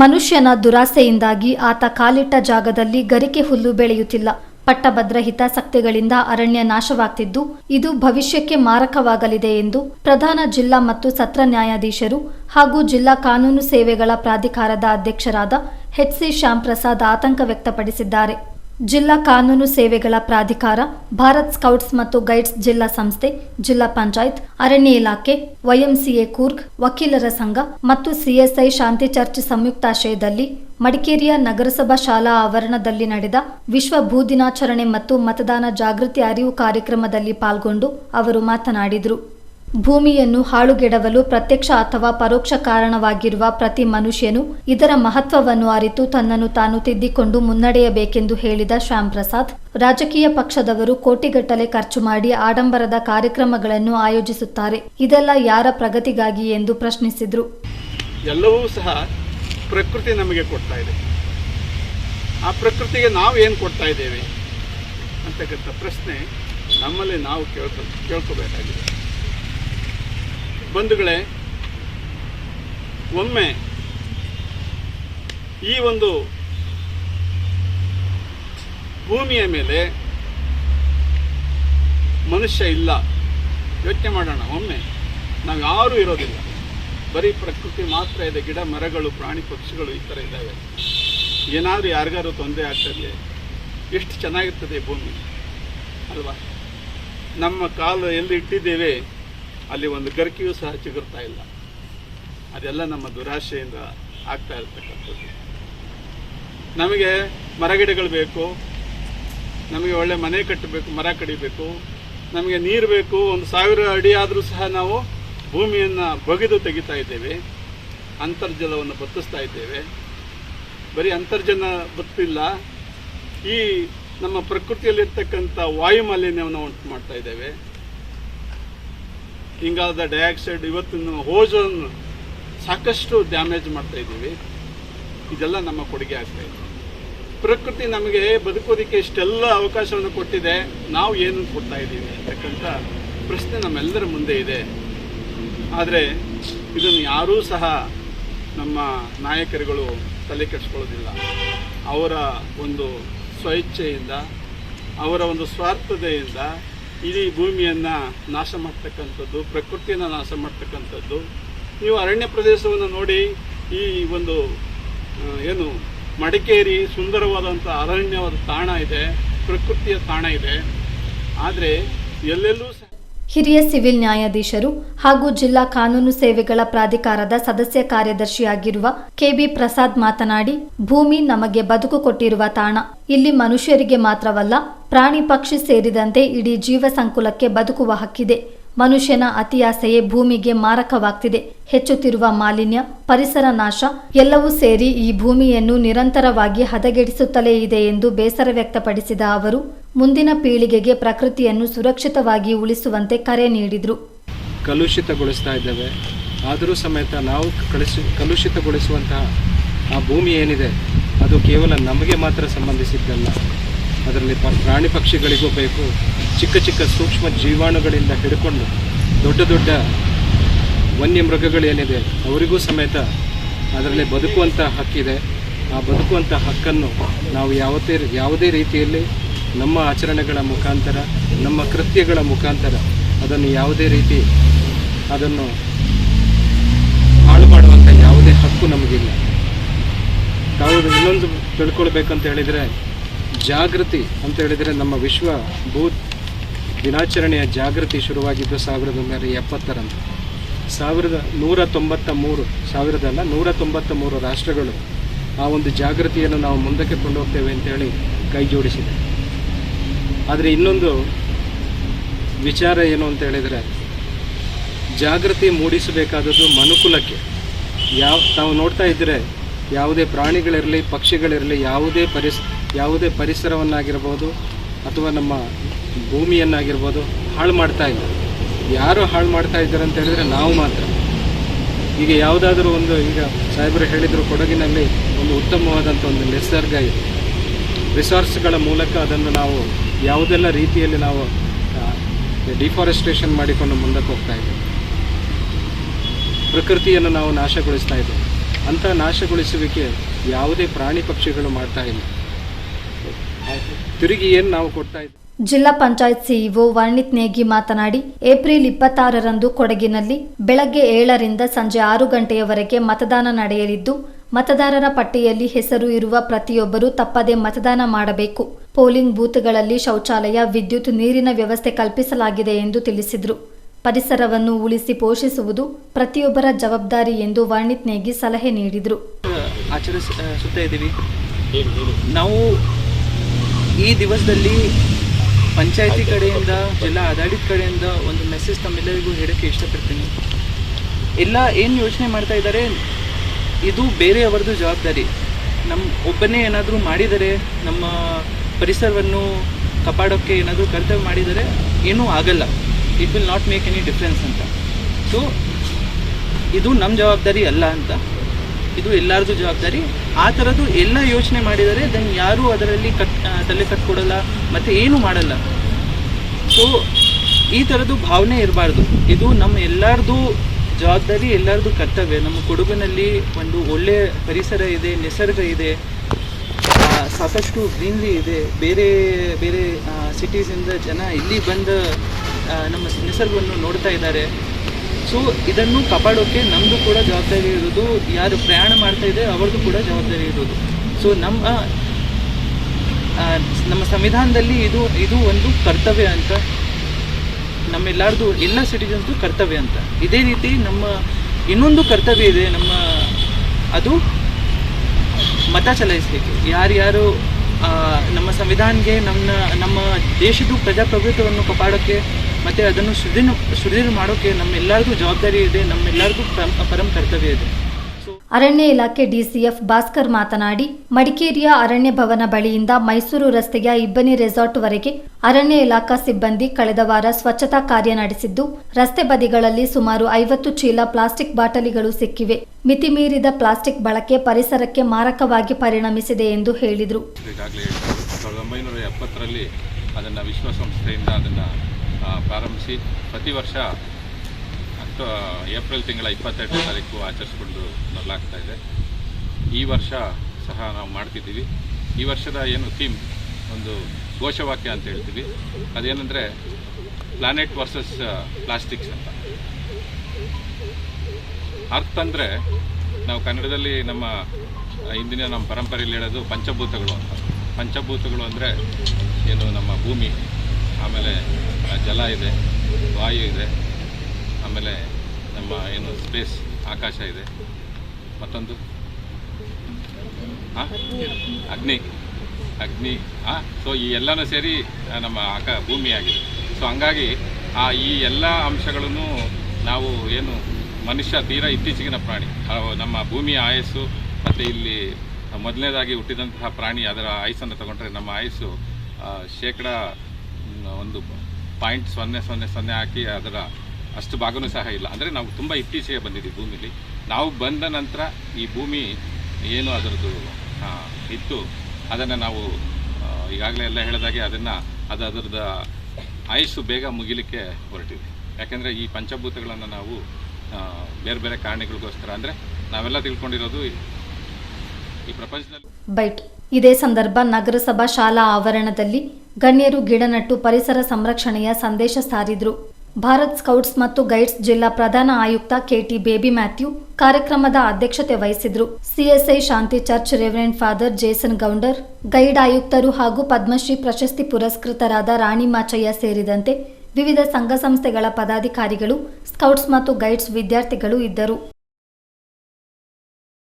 ಮನುಷ್ಯನ ದುರಾಸೆಯಿಂದಾಗಿ ಆತ ಕಾಲಿಟ್ಟ ಜಾಗದಲ್ಲಿ ಗರಿಕೆ ಹುಲ್ಲು ಬೆಳೆಯುತ್ತಿಲ್ಲ. ಪಟ್ಟಭದ್ರ ಹಿತಾಸಕ್ತಿಗಳಿಂದ ಅರಣ್ಯ ನಾಶವಾಗ್ತಿದ್ದು, ಇದು ಭವಿಷ್ಯಕ್ಕೆ ಮಾರಕವಾಗಲಿದೆ ಎಂದು ಪ್ರಧಾನ ಜಿಲ್ಲಾ ಮತ್ತು ಸತ್ರ ನ್ಯಾಯಾಧೀಶರು ಹಾಗೂ ಜಿಲ್ಲಾ ಕಾನೂನು ಸೇವೆಗಳ ಪ್ರಾಧಿಕಾರದ ಅಧ್ಯಕ್ಷರಾದ ಎಚ್ ಸಿ ಶ್ಯಾಮ್ ಪ್ರಸಾದ್ ಆತಂಕ ವ್ಯಕ್ತಪಡಿಸಿದ್ದಾರೆ. ಜಿಲ್ಲಾ ಕಾನೂನು ಸೇವೆಗಳ ಪ್ರಾಧಿಕಾರ, ಭಾರತ್ ಸ್ಕೌಟ್ಸ್ ಮತ್ತು ಗೈಡ್ಸ್ ಜಿಲ್ಲಾ ಸಂಸ್ಥೆ, ಜಿಲ್ಲಾ ಪಂಚಾಯತ್, ಅರಣ್ಯ ಇಲಾಖೆ, ವೈಎಂಸಿಎ ಕೂರ್ಗ್, ವಕೀಲರ ಸಂಘ ಮತ್ತು ಸಿಎಸ್ಐ ಶಾಂತಿ ಚರ್ಚ್ ಸಂಯುಕ್ತಾಶ್ರಯದಲ್ಲಿ ಮಡಿಕೇರಿಯ ನಗರಸಭಾ ಶಾಲಾ ಆವರಣದಲ್ಲಿ ನಡೆದ ವಿಶ್ವ ಭೂ ದಿನಾಚರಣೆ ಮತ್ತು ಮತದಾನ ಜಾಗೃತಿ ಅರಿವು ಕಾರ್ಯಕ್ರಮದಲ್ಲಿ ಪಾಲ್ಗೊಂಡು ಅವರು ಮಾತನಾಡಿದರು. ಭೂಮಿಯನ್ನು ಹಾಳುಗೆಡವಲು ಪ್ರತ್ಯಕ್ಷ ಅಥವಾ ಪರೋಕ್ಷ ಕಾರಣವಾಗಿರುವ ಪ್ರತಿ ಮನುಷ್ಯನು ಇದರ ಮಹತ್ವವನ್ನು ಅರಿತು ತನ್ನನ್ನು ತಾನು ತಿದ್ದಿಕೊಂಡು ಮುನ್ನಡೆಯಬೇಕೆಂದು ಹೇಳಿದ ಶ್ಯಾಮ್ ಪ್ರಸಾದ್ ರಾಜಕೀಯ ಪಕ್ಷದವರು ಕೋಟಿಗಟ್ಟಲೆ ಖರ್ಚು ಮಾಡಿ ಆಡಂಬರದ ಕಾರ್ಯಕ್ರಮಗಳನ್ನು ಆಯೋಜಿಸುತ್ತಾರೆ. ಇದೆಲ್ಲ ಯಾರ ಪ್ರಗತಿಗಾಗಿ ಎಂದು ಪ್ರಶ್ನಿಸಿದರು. ಎಲ್ಲವೂ ಸಹ ಪ್ರಕೃತಿ ನಮಗೆ ಕೊಡ್ತಾ ಇದೆ. ಆ ಪ್ರಕೃತಿಗೆ ನಾವು ಏನು ಕೊಡ್ತಾ ಇದ್ದೇವೆ? ಅಂತಕ್ಕಂಥ ಪ್ರಶ್ನೆ ನಮ್ಮಲ್ಲಿ ನಾವು ಕೇಳ್ಕೊ, ಕೇಳ್ಕೋಬೇಕಾಗಿದೆ. ಬಂಧುಗಳೇ, ಒಮ್ಮೆ ಈ ಒಂದು ಭೂಮಿಯ ಮೇಲೆ ಮನುಷ್ಯ ಇಲ್ಲ, ಯೋಚನೆ ಮಾಡೋಣ. ಒಮ್ಮೆ ನಾವು ಯಾರೂ ಇರೋದಿಲ್ಲ. ಬರೀ ಪ್ರಕೃತಿ ಮಾತ್ರ ಇದೆ, ಗಿಡ ಮರಗಳು, ಪ್ರಾಣಿ ಪಕ್ಷಿಗಳು ಈ ಥರ ಇದ್ದಾವೆ. ಏನಾದರೂ ಯಾರಿಗಾರು ತೊಂದರೆ ಆಗ್ತದೆ ಎಷ್ಟು ಚೆನ್ನಾಗಿರ್ತದೆ ಭೂಮಿ. ಅಲ್ವಾ? ನಮ್ಮ ಕಾಲು ಎಲ್ಲಿ ಇಟ್ಟಿದ್ದೇವೆ ಅಲ್ಲಿ ಒಂದು ಗರ್ಕಿಯೂ ಸಹ ಚಿಗುರ್ತಾ ಇಲ್ಲ. ಅದೆಲ್ಲ ನಮ್ಮ ದುರಾಶೆಯಿಂದ ಆಗ್ತಾ ಇರತಕ್ಕಂಥದ್ದು. ನಮಗೆ ಮರಗಿಡಗಳು ಬೇಕು, ನಮಗೆ ಒಳ್ಳೆ ಮನೆ ಕಟ್ಟಬೇಕು, ಮರ ಕಡಿಬೇಕು, ನಮಗೆ ನೀರು ಬೇಕು, ಒಂದು ಸಾವಿರ ಅಡಿ ಆದರೂ ಸಹ ನಾವು ಭೂಮಿಯನ್ನು ಬಗೆದು ತೆಗಿತಾ ಇದ್ದೇವೆ, ಅಂತರ್ಜಲವನ್ನು ಬತ್ತಿಸ್ತಾ ಇದ್ದೇವೆ. ಬರೀ ಅಂತರ್ಜಲ ಬತ್ತಿಲ್ಲ, ಈ ನಮ್ಮ ಪ್ರಕೃತಿಯಲ್ಲಿರ್ತಕ್ಕಂಥ ವಾಯುಮಾಲಿನ್ಯವನ್ನು ಉಂಟು ಮಾಡ್ತಾ ಇದ್ದೇವೆ. ಇಂಗಾಲದ ಡೈಆಕ್ಸೈಡ್ ಇವತ್ತಿನ ಓಝೋನ್ ಸಾಕಷ್ಟು ಡ್ಯಾಮೇಜ್ ಮಾಡ್ತಾ ಇದ್ದೀವಿ. ಇದೆಲ್ಲ ನಮ್ಮ ಕೊಡುಗೆ ಆಗ್ತಾ ಇದೆ. ಪ್ರಕೃತಿ ನಮಗೆ ಬದುಕೋದಕ್ಕೆ ಇಷ್ಟೆಲ್ಲ ಅವಕಾಶವನ್ನು ಕೊಟ್ಟಿದೆ. ನಾವು ಏನು ಕೊಡ್ತಾ ಇದ್ದೀವಿ ಅಂತಕ್ಕಂಥ ಪ್ರಶ್ನೆ ನಮ್ಮೆಲ್ಲರ ಮುಂದೆ ಇದೆ. ಆದರೆ ಇದನ್ನು ಯಾರೂ ಸಹ ನಮ್ಮ ನಾಯಕರುಗಳು ತಲೆ ಕೆಡಿಸ್ಕೊಳ್ಳೋದಿಲ್ಲ. ಅವರ ಒಂದು ಸ್ವಇಚ್ಛೆಯಿಂದ ಅವರ ಒಂದು ಸ್ವಾರ್ಥತೆಯಿಂದ ಇಡೀ ಭೂಮಿಯನ್ನು ನಾಶ ಮಾಡ್ತಕ್ಕಂಥದ್ದು, ಪ್ರಕೃತಿಯನ್ನು ನಾಶ ಮಾಡ್ತಕ್ಕಂಥದ್ದು. ನೀವು ಅರಣ್ಯ ಪ್ರದೇಶವನ್ನು ನೋಡಿ, ಈ ಒಂದು ಏನು ಮಡಿಕೇರಿ ಸುಂದರವಾದಂಥ ಅರಣ್ಯವಾದ ತಾಣ ಇದೆ, ಪ್ರಕೃತಿಯ ತಾಣ ಇದೆ. ಆದರೆ ಎಲ್ಲೆಲ್ಲೂ ಸಹ ಹಿರಿಯ ಸಿವಿಲ್ ನ್ಯಾಯಾಧೀಶರು ಹಾಗೂ ಜಿಲ್ಲಾ ಕಾನೂನು ಸೇವೆಗಳ ಪ್ರಾಧಿಕಾರದ ಸದಸ್ಯ ಕಾರ್ಯದರ್ಶಿಯಾಗಿರುವ ಕೆಬಿ ಪ್ರಸಾದ್ ಮಾತನಾಡಿ, ಭೂಮಿ ನಮಗೆ ಬದುಕು ಕೊಟ್ಟಿರುವ ತಾಣ. ಇಲ್ಲಿ ಮನುಷ್ಯರಿಗೆ ಮಾತ್ರವಲ್ಲ, ಪ್ರಾಣಿ ಪಕ್ಷಿ ಸೇರಿದಂತೆ ಇಡೀ ಜೀವ ಸಂಕುಲಕ್ಕೆ ಬದುಕುವ ಹಕ್ಕಿದೆ. ಮನುಷ್ಯನ ಅತಿಯಾಸೆಯೇ ಭೂಮಿಗೆ ಮಾರಕವಾಗ್ತಿದೆ. ಹೆಚ್ಚುತ್ತಿರುವ ಮಾಲಿನ್ಯ, ಪರಿಸರ ನಾಶ, ಎಲ್ಲವೂ ಸೇರಿ ಈ ಭೂಮಿಯನ್ನು ನಿರಂತರವಾಗಿ ಹದಗೆಡಿಸುತ್ತಲೇ ಇದೆ ಎಂದು ಬೇಸರ ವ್ಯಕ್ತಪಡಿಸಿದ ಅವರು ಮುಂದಿನ ಪೀಳಿಗೆಗೆ ಪ್ರಕೃತಿಯನ್ನು ಸುರಕ್ಷಿತವಾಗಿ ಉಳಿಸುವಂತೆ ಕರೆ ನೀಡಿದರು. ಕಲುಷಿತಗೊಳಿಸ್ತಾ ಇದ್ದೇವೆ. ಆದರೂ ಸಮೇತ ನಾವು ಕಲುಷಿ ಕಲುಷಿತಗೊಳಿಸುವಂತಹ ಆ ಭೂಮಿ ಏನಿದೆ, ಅದು ಕೇವಲ ನಮಗೆ ಮಾತ್ರ ಸಂಬಂಧಿಸಿದ್ದಲ್ಲ. ಅದರಲ್ಲಿ ಪ್ರಾಣಿ ಪಕ್ಷಿಗಳಿಗೂ ಬೇಕು, ಚಿಕ್ಕ ಚಿಕ್ಕ ಸೂಕ್ಷ್ಮ ಜೀವಾಣುಗಳಿಂದ ಹಿಡ್ಕೊಂಡು ದೊಡ್ಡ ದೊಡ್ಡ ವನ್ಯ ಮೃಗಗಳೇನಿದೆ ಅವರಿಗೂ ಸಮೇತ ಅದರಲ್ಲಿ ಬದುಕುವಂಥ ಹಕ್ಕಿದೆ. ಆ ಬದುಕುವಂಥ ಹಕ್ಕನ್ನು ನಾವು ಯಾವತ್ತೇ, ಯಾವುದೇ ರೀತಿಯಲ್ಲಿ ನಮ್ಮ ಆಚರಣೆಗಳ ಮುಖಾಂತರ, ನಮ್ಮ ಕೃತ್ಯಗಳ ಮುಖಾಂತರ ಅದನ್ನು ಯಾವುದೇ ರೀತಿ ಅದನ್ನು ಹಾಳು ಮಾಡುವಂಥ ಯಾವುದೇ ಹಕ್ಕು ನಮಗಿಲ್ಲ. ತಾವು ಇನ್ನೊಂದು ತಿಳ್ಕೊಳ್ಬೇಕಂತ ಹೇಳಿದರೆ, ಜಾಗೃತಿ ಅಂತ ಹೇಳಿದರೆ ನಮ್ಮ ವಿಶ್ವ ಭೂ ದಿನಾಚರಣೆಯ ಜಾಗೃತಿ ಶುರುವಾಗಿದ್ದು ಸಾವಿರದ ಒಂಬೈನೂರ ಎಪ್ಪತ್ತರಂದು. ಸಾವಿರದ ನೂರ ತೊಂಬತ್ತ ಮೂರು ಸಾವಿರದಲ್ಲ ನೂರ ತೊಂಬತ್ತ ಮೂರು ರಾಷ್ಟ್ರಗಳು ಆ ಒಂದು ಜಾಗೃತಿಯನ್ನು ನಾವು ಮುಂದಕ್ಕೆ ಕೊಂಡೋಗ್ತೇವೆ ಅಂತೇಳಿ ಕೈ ಜೋಡಿಸಿದೆ. ಆದರೆ ಇನ್ನೊಂದು ವಿಚಾರ ಏನು ಅಂತ ಹೇಳಿದರೆ, ಜಾಗೃತಿ ಮೂಡಿಸಬೇಕಾದದ್ದು ಮನುಕುಲಕ್ಕೆ. ಯಾವ, ತಾವು ನೋಡ್ತಾ ಇದ್ದರೆ ಯಾವುದೇ ಪ್ರಾಣಿಗಳಿರಲಿ, ಪಕ್ಷಿಗಳಿರಲಿ, ಯಾವುದೇ ಪರಿಸ್, ಯಾವುದೇ ಪರಿಸರವನ್ನಾಗಿರ್ಬೋದು ಅಥವಾ ನಮ್ಮ ಭೂಮಿಯನ್ನಾಗಿರ್ಬೋದು ಹಾಳು ಮಾಡ್ತಾ ಇಲ್ಲ. ಯಾರು ಹಾಳು ಮಾಡ್ತಾ ಇದ್ದಾರೆ ಅಂತ ಹೇಳಿದರೆ ನಾವು ಮಾತ್ರ. ಈಗ ಯಾವುದಾದ್ರೂ ಒಂದು, ಈಗ ಸಾಹೇಬರು ಹೇಳಿದರು, ಕೊಡಗಿನಲ್ಲಿ ಒಂದು ಉತ್ತಮವಾದಂಥ ಒಂದು ನಿಸರ್ಗ ಇದೆ. ರಿಸಾರ್ಸ್ಗಳ ಮೂಲಕ ಅದನ್ನು ನಾವು ಯಾವುದೆಲ್ಲ ರೀತಿಯಲ್ಲಿ ನಾವು ಡಿಫಾರೆಸ್ಟೇಷನ್ ಮಾಡಿಕೊಂಡು ಮುಂದಕ್ಕೆ ಹೋಗ್ತಾ ಇದ್ದೇವೆ. ಪ್ರಕೃತಿಯನ್ನು ನಾವು ನಾಶಗೊಳಿಸ್ತಾ ಇದ್ದೇವೆ. ಅಂಥ ನಾಶಗೊಳಿಸುವಿಕೆ ಯಾವುದೇ ಪ್ರಾಣಿ ಪಕ್ಷಿಗಳು ಮಾಡ್ತಾ ಇಲ್ಲ. ತಿರುಗಿ ಏನು ನಾವು ಕೊಡ್ತಾ ಇದ್ದೀವಿ? ಜಿಲ್ಲಾ ಪಂಚಾಯತ್ ಸಿಇಒ ವರ್ಣಿತ್ ನೇಗಿ ಮಾತನಾಡಿ, ಏಪ್ರಿಲ್ ಇಪ್ಪತ್ತಾರರಂದು ಕೊಡಗಿನಲ್ಲಿ ಬೆಳಗ್ಗೆ ಏಳರಿಂದ ಸಂಜೆ ಆರು ಗಂಟೆಯವರೆಗೆ ಮತದಾನ ನಡೆಯಲಿದ್ದು ಮತದಾರರ ಪಟ್ಟಿಯಲ್ಲಿ ಹೆಸರು ಇರುವ ಪ್ರತಿಯೊಬ್ಬರೂ ತಪ್ಪದೆ ಮತದಾನ ಮಾಡಬೇಕು. ಪೋಲಿಂಗ್ ಬೂತ್ಗಳಲ್ಲಿ ಶೌಚಾಲಯ ವಿದ್ಯುತ್ ನೀರಿನ ವ್ಯವಸ್ಥೆ ಕಲ್ಪಿಸಲಾಗಿದೆ ಎಂದು ತಿಳಿಸಿದರು. ಪರಿಸರವನ್ನು ಉಳಿಸಿ ಪೋಷಿಸುವುದು ಪ್ರತಿಯೊಬ್ಬರ ಜವಾಬ್ದಾರಿ ಎಂದು ವರ್ಣಿತ್ ನೇಗಿ ಸಲಹೆ ನೀಡಿದರು. ಆಚರಿಸುತ್ತಾ ಇದ್ದೀವಿ. ನಾವು ಈ ದಿವಸದಲ್ಲಿ ಪಂಚಾಯತಿ ಕಡೆಯಿಂದ ಜಿಲ್ಲಾ ಆಡಳಿತ ಕಡೆಯಿಂದ ಒಂದು ಮೆಸೇಜ್ ತಮ್ಮೆಲ್ಲರಿಗೂ ಹೇಳಕ್ಕೆ ಇಷ್ಟಪಡ್ತೀನಿ. ಎಲ್ಲ ಏನು ಯೋಚನೆ ಮಾಡ್ತಾ ಇದ್ದಾರೆ? ಇದು ಬೇರೆಯವರದು ಜವಾಬ್ದಾರಿ. ನಮ್ಮ ಒಬ್ಬನೇ ಏನಾದರೂ ಮಾಡಿದರೆ, ನಮ್ಮ ಪರಿಸರವನ್ನು ಕಾಪಾಡೋಕ್ಕೆ ಏನಾದರೂ ಕರ್ತವ್ಯ ಮಾಡಿದರೆ ಏನೂ ಆಗಲ್ಲ. It will not make any difference ಅಂತ. ಸೊ ಇದು ನಮ್ಮ ಜವಾಬ್ದಾರಿ ಅಲ್ಲ ಅಂತ. ಇದು ಎಲ್ಲರದು ಜವಾಬ್ದಾರಿ. ಆ ಥರದ್ದು ಎಲ್ಲ ಯೋಚನೆ ಮಾಡಿದರೆ ದೆನ್ ಯಾರೂ ಅದರಲ್ಲಿ ಕಟ್ ತಲೆ ಕಟ್ಕೊಡಲ್ಲ, ಮತ್ತು ಏನೂ ಮಾಡಲ್ಲ. ಸೊ ಈ ಥರದ್ದು ಭಾವನೆ ಇರಬಾರ್ದು. ಇದು ನಮ್ಮ ಎಲ್ಲರದು ಜವಾಬ್ದಾರಿ ಎಲ್ಲರದು ಕರ್ತವ್ಯ. ನಮ್ಮ ಕೊಡಗಿನಲ್ಲಿ ಒಂದು ಒಳ್ಳೆ ಪರಿಸರ ಇದೆ, ನಿಸರ್ಗ ಇದೆ ಸಾಕಷ್ಟು ಗ್ರೀನ್ರಿ ಇದೆ. ಬೇರೆ ಬೇರೆ ಸಿಟೀಸಿಂದ ಜನ ಇಲ್ಲಿ ಬಂದು ನಮ್ಮ ನಿಸರ್ಗವನ್ನು ನೋಡ್ತಾ ಇದ್ದಾರೆ. ಸೊ ಇದನ್ನು ಕಾಪಾಡೋಕ್ಕೆ ನಮ್ಮದು ಕೂಡ ಜವಾಬ್ದಾರಿ ಇರೋದು. ಯಾರು ಪ್ರಯಾಣ ಮಾಡ್ತಾ ಇದೆ, ಅವ್ರದ್ದು ಕೂಡ ಜವಾಬ್ದಾರಿ ಇರೋದು. ಸೊ ನಮ್ಮ ನಮ್ಮ ಸಂವಿಧಾನದಲ್ಲಿ ಇದು ಇದು ಒಂದು ಕರ್ತವ್ಯ ಅಂತ ನಮ್ಮೆಲ್ಲರದು ಎಲ್ಲ ಸಿಟಿಜನ್ಸ್ದು ಕರ್ತವ್ಯ ಅಂತ. ಇದೇ ರೀತಿ ನಮ್ಮ ಇನ್ನೊಂದು ಕರ್ತವ್ಯ ಇದೆ, ನಮ್ಮ ಅದು ಮತ ಚಲಾಯಿಸಲಿಕ್ಕೆ. ಯಾರ್ಯಾರು ನಮ್ಮ ಸಂವಿಧಾನಕ್ಕೆ ನಮ್ಮ ನಮ್ಮ ದೇಶದ ಪ್ರಜಾಪ್ರಭುತ್ವವನ್ನು ಕಾಪಾಡೋಕ್ಕೆ ಮತ್ತು ಅದನ್ನು ಸುದೀರ್ಣ ಸುದೀರ್ಣ ಮಾಡೋಕ್ಕೆ ನಮ್ಮೆಲ್ಲರಿಗೂ ಜವಾಬ್ದಾರಿ ಇದೆ ನಮ್ಮೆಲ್ಲರಿಗೂ ಪರಂ ಪರಂ ಕರ್ತವ್ಯ ಇದೆ. ಅರಣ್ಯ ಇಲಾಖೆ ಡಿಸಿಎಫ್ ಭಾಸ್ಕರ್ ಮಾತನಾಡಿ, ಮಡಿಕೇರಿಯ ಅರಣ್ಯ ಭವನ ಬಳಿಯಿಂದ ಮೈಸೂರು ರಸ್ತೆಯ ಇಬ್ಬನಿ ರೆಸಾರ್ಟ್ವರೆಗೆ ಅರಣ್ಯ ಇಲಾಖಾ ಸಿಬ್ಬಂದಿ ಕಳೆದ ವಾರ ಸ್ವಚ್ಛತಾ ಕಾರ್ಯ ನಡೆಸಿದ್ದು, ರಸ್ತೆ ಬದಿಗಳಲ್ಲಿ ಸುಮಾರು ಐವತ್ತು ಚೀಲ ಪ್ಲಾಸ್ಟಿಕ್ ಬಾಟಲಿಗಳು ಸಿಕ್ಕಿವೆ. ಮಿತಿಮೀರಿದ ಪ್ಲಾಸ್ಟಿಕ್ ಬಳಕೆ ಪರಿಸರಕ್ಕೆ ಮಾರಕವಾಗಿ ಪರಿಣಮಿಸಿದೆ ಎಂದು ಹೇಳಿದರು. ಪ್ರಾರಂಭಿಸಿ, ಪ್ರತಿ ವರ್ಷ ಏಪ್ರಿಲ್ ತಿಂಗಳ ಇಪ್ಪತ್ತೆರಡನೇ ತಾರೀಕು ಆಚರಿಸ್ಕೊಂಡು ಬರಲಾಗ್ತಾ ಇದೆ. ಈ ವರ್ಷ ಸಹ ನಾವು ಮಾಡ್ತಿದ್ದೀವಿ. ಈ ವರ್ಷದ ಏನು ಥೀಮ್ ಒಂದು ಘೋಷವಾಕ್ಯ ಅಂತ ಹೇಳ್ತೀವಿ. ಅದೇನೆಂದರೆ ಪ್ಲಾನೆಟ್ ವರ್ಸಸ್ ಪ್ಲಾಸ್ಟಿಕ್ಸ್ ಅಂತ. ಅರ್ಥ ಅಂದರೆ, ನಾವು ಕನ್ನಡದಲ್ಲಿ ನಮ್ಮ ಹಿಂದಿನ ನಮ್ಮ ಪರಂಪರೆಯಲ್ಲಿ ಹೇಳೋದು ಪಂಚಭೂತಗಳು ಅಂತ. ಪಂಚಭೂತಗಳು ಅಂದರೆ, ಏನು ನಮ್ಮ ಭೂಮಿ, ಆಮೇಲೆ ಜಲ ಇದೆ, ವಾಯು ಇದೆ. ಆಮೇಲೆ ನಮ್ಮ ಏನು ಸ್ಪೇಸ್ ಆಕಾಶ ಇದೆ. ಮತ್ತೊಂದು? ಹಾಂ ಅಗ್ನಿ. ಅಗ್ನಿ. ಹಾಂ ಸೊ ಈ ಎಲ್ಲನೂ ಸೇರಿ ನಮ್ಮ ಆಕ ಭೂಮಿಯಾಗಿದೆ ಸೊ ಹಂಗಾಗಿ ಆ ಈ ಎಲ್ಲ ಅಂಶಗಳನ್ನು ನಾವು ಏನು ಮನುಷ್ಯ ತೀರಾ ಇತ್ತೀಚೆಗಿನ ಪ್ರಾಣಿ. ನಮ್ಮ ಭೂಮಿಯ ಆಯಸ್ಸು ಮತ್ತು ಇಲ್ಲಿ ಮೊದಲನೇದಾಗಿ ಹುಟ್ಟಿದಂತಹ ಪ್ರಾಣಿ ಅದರ ಆಯಸ್ಸನ್ನು ತಗೊಂಡ್ರೆ ನಮ್ಮ ಆಯಸ್ಸು ಶೇಕಡ ಒಂದು ಪಾಯಿಂಟ್ ಸೊನ್ನೆ ಸೊನ್ನೆ ಸೊನ್ನೆ ಹಾಕಿ ಅದರ ಅಷ್ಟು ಭಾಗನೂ ಸಹ ಇಲ್ಲ. ಅಂದರೆ ನಾವು ತುಂಬ ಇತ್ತೀಚೆಗೆ ಬಂದಿದ್ದೀವಿ ಭೂಮಿಲಿ. ನಾವು ಬಂದ ನಂತರ ಈ ಭೂಮಿ ಏನು ಅದರದ್ದು ಇತ್ತು, ಅದನ್ನು ನಾವು ಈಗಾಗಲೇ ಎಲ್ಲ ಹೇಳಿದಾಗೆ ಅದನ್ನು ಅದು ಅದರದ ಆಯಸ್ಸು ಬೇಗ ಮುಗಿಲಿಕ್ಕೆ ಹೊರಟಿದೆ. ಯಾಕೆಂದರೆ ಈ ಪಂಚಭೂತಗಳನ್ನು ನಾವು ಬೇರೆ ಬೇರೆ ಕಾರಣಗಳಿಗೋಸ್ಕರ, ಅಂದರೆ ನಾವೆಲ್ಲ ತಿಳ್ಕೊಂಡಿರೋದು ಈ- ಪ್ರಪಂಚದಲ್ಲಿ. ಬೈಟ್. ಇದೇ ಸಂದರ್ಭ ನಗರಸಭಾ ಶಾಲಾ ಆವರಣದಲ್ಲಿ ಗಣ್ಯರು ಗಿಡ ನಟ್ಟು ಪರಿಸರ ಸಂರಕ್ಷಣೆಯ ಸಂದೇಶ ಸಾರಿದ್ರು. ಭಾರತ್ ಸ್ಕೌಟ್ಸ್ ಮತ್ತು ಗೈಡ್ಸ್ ಜಿಲ್ಲಾ ಪ್ರಧಾನ ಆಯುಕ್ತ ಕೆಟಿ ಬೇಬಿ ಮ್ಯಾಥ್ಯೂ ಕಾರ್ಯಕ್ರಮದ ಅಧ್ಯಕ್ಷತೆ ವಹಿಸಿದ್ರು. CSI Shanti church reverend father Jason Gounder, guide ಆಯುಕ್ತರು ಹಾಗೂ ಪದ್ಮಶ್ರೀ ಪ್ರಶಸ್ತಿ ಪುರಸ್ಕೃತರಾದ ರಾಣಿ ಮಾಚಯ್ಯ ಸೇರಿದಂತೆ ವಿವಿಧ ಸಂಘ ಸಂಸ್ಥೆಗಳ ಪದಾಧಿಕಾರಿಗಳು, ಸ್ಕೌಟ್ಸ್ ಮತ್ತು ಗೈಡ್ಸ್ ವಿದ್ಯಾರ್ಥಿಗಳು ಇದ್ದರು.